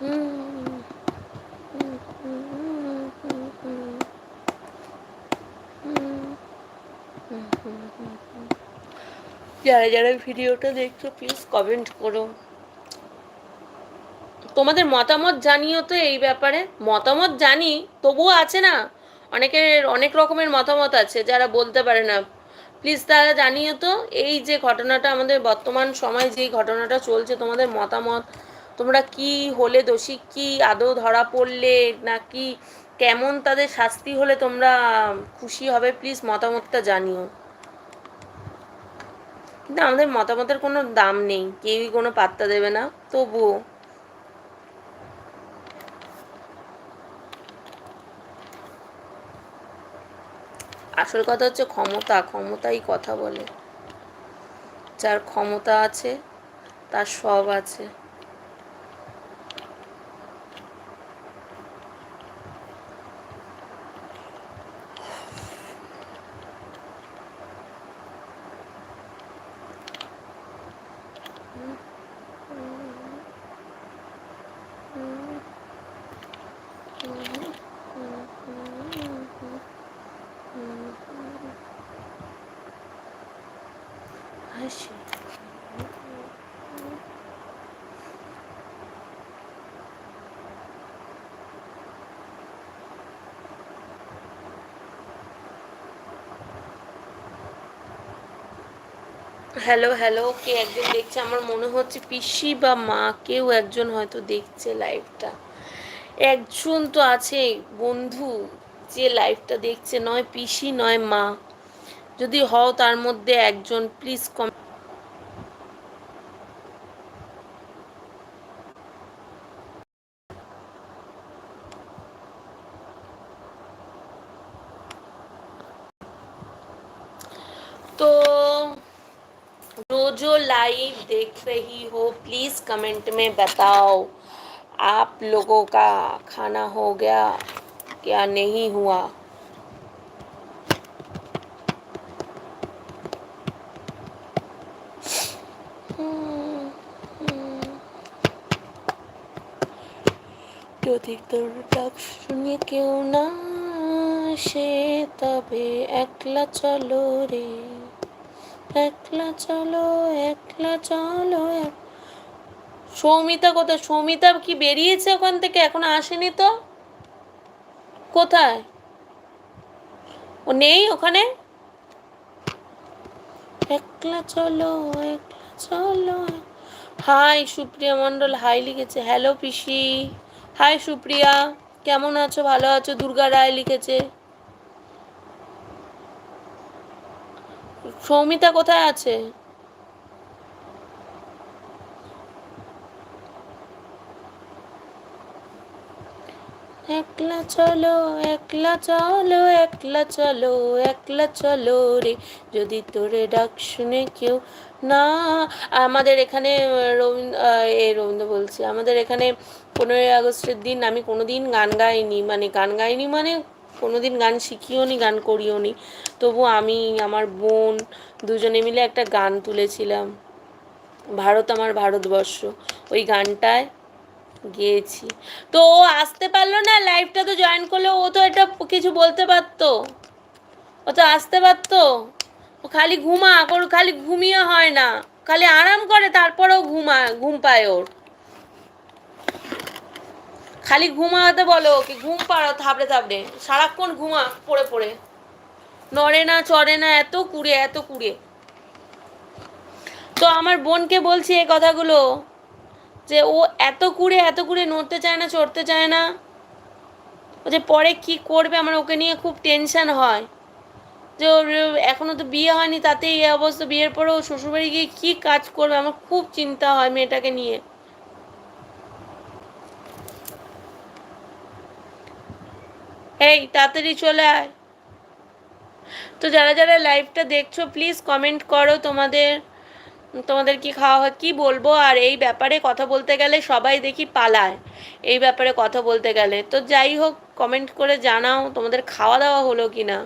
যারা যারা ভিডিওটা দেখছ প্লিজ কমেন্ট করো। তোমাদের মতামত জানিও তো এই ব্যাপারে। মতামত জানি, তবুও আছে না? অনেকের, অনেক রকমের মতামত আছে, যারা বলতে পারে না। প্লিজ তারা জানিও তো, এই যে ঘটনাটা আমাদের বর্তমান সময়, যেই ঘটনাটা চলছে, তোমাদের মতামত তোমরা কি হলে দোষী? কি আদৌ ধরা পড়লে? নাকি কেমন তাদের শাস্তি হলে তোমরা খুশি হবে? প্লিজ মতামতটা জানিও। কিন্তু আমাদের মতামতের কোনো দাম নেই। কেউই কোনো পাত্তা দেবে না। তবুও। আসল কথা হচ্ছে ক্ষমতা। ক্ষমতাই কথা বলে। যার ক্ষমতা আছে, তার সব আছে। হ্যালো হ্যালো কে একজন দেখছে? আমার মনে হচ্ছে পিসি বা মা, কেউ একজন হয়তো দেখছে লাইভটা একজন তো আছে, বন্ধু, যে লাইভটা দেখছে, নয় পিসি, নয় মা। যদি হও তার মধ্যে একজন প্লিজ কম जो जो लाइव देख रही हो प्लीज़ कमेंट में बताओ आप लोगों का खाना हो गया क्या नहीं हुआ যদি তোর ডাক শুনে কেউ না সে তবে একলা চলো রে একলা চলো একলা চলো সৌমিতা কোথায়? সৌমিতা কি বেরিয়েছে ওখান থেকে? এখন আসেনি তো? কোথায়? ও নেই ওখানে? একলা চলো একলা চলো। হাই সুপ্রিয়া মণ্ডল, হাই লিখেছে। হ্যালো পিসি। হাই সুপ্রিয়া, কেমন আছো? ভালো আছো? দুর্গা রায় লিখেছে। সৌমিতা কোথায় আছে? একলা চলো একলা চলো একলা চলো একলা চলো রে। যদি তোরে ডাক শুনে কেউ না, আমাদের এখানে রবীন্দ্র এ রবীন্দ্র বলছি, আমাদের এখানে পনেরোই আগস্টের দিন আমি কোনো দিন গান গাইনি। মানে গান গাইনি মানে কোনো দিন গান শিখিও নি গান করিও নি তবু আমি, আমার বোন দুজনে মিলে একটা গান তুলেছিলাম। ভারত আমার ভারতবর্ষ। ওই গানটায় গিয়েছি। তো ও আসতে পারল না লাইভটা তো জয়েন করলে, ও তো এটা কিছু বলতে পারতো। ও তো আসতে পারতো। ও খালি ঘুমা ওর খালি ঘুমিয়ে হয় না। খালি আরাম করে, তারপরেও ঘুমা, ঘুম পায় ওর। খালি ঘুমাতে বলো ওকে ঘুম পাড়ো থাবড়ে থাবড়ে সারাক্ষণ ঘুমা, পড়ে পড়ে। নড়ে না, চড়ে না, এত কুড়ে এত কুড়ে। তো আমার বোনকে বলছি এই কথাগুলো, যে ও এত কুড়ে এত কুড়ে নড়তে চায় না, চড়তে চায় না। ও যে পরে কি করবে, আমার ওকে নিয়ে খুব টেনশন হয়। যে ওর এখনও তো বিয়ে হয়নি, তাতেই এই অবস্থা। বিয়ের পরে ও শ্বশুরবাড়ি গিয়ে কী কাজ করবে, আমার খুব চিন্তা হয় মেয়েটাকে নিয়ে। এই, তাড়াতাড়ি চলে আয়। তো যারা যারা লাইভটা দেখছ প্লিজ কমেন্ট করো তোমাদের তোমাদের কি খাওয়া হয়, কী বলব? আর এই ব্যাপারে কথা বলতে গেলে সবাই দেখি পালায়। এই ব্যাপারে কথা বলতে গেলে। তো যাই হোক কমেন্ট করে জানাও তোমাদের খাওয়া দাওয়া হলো কি না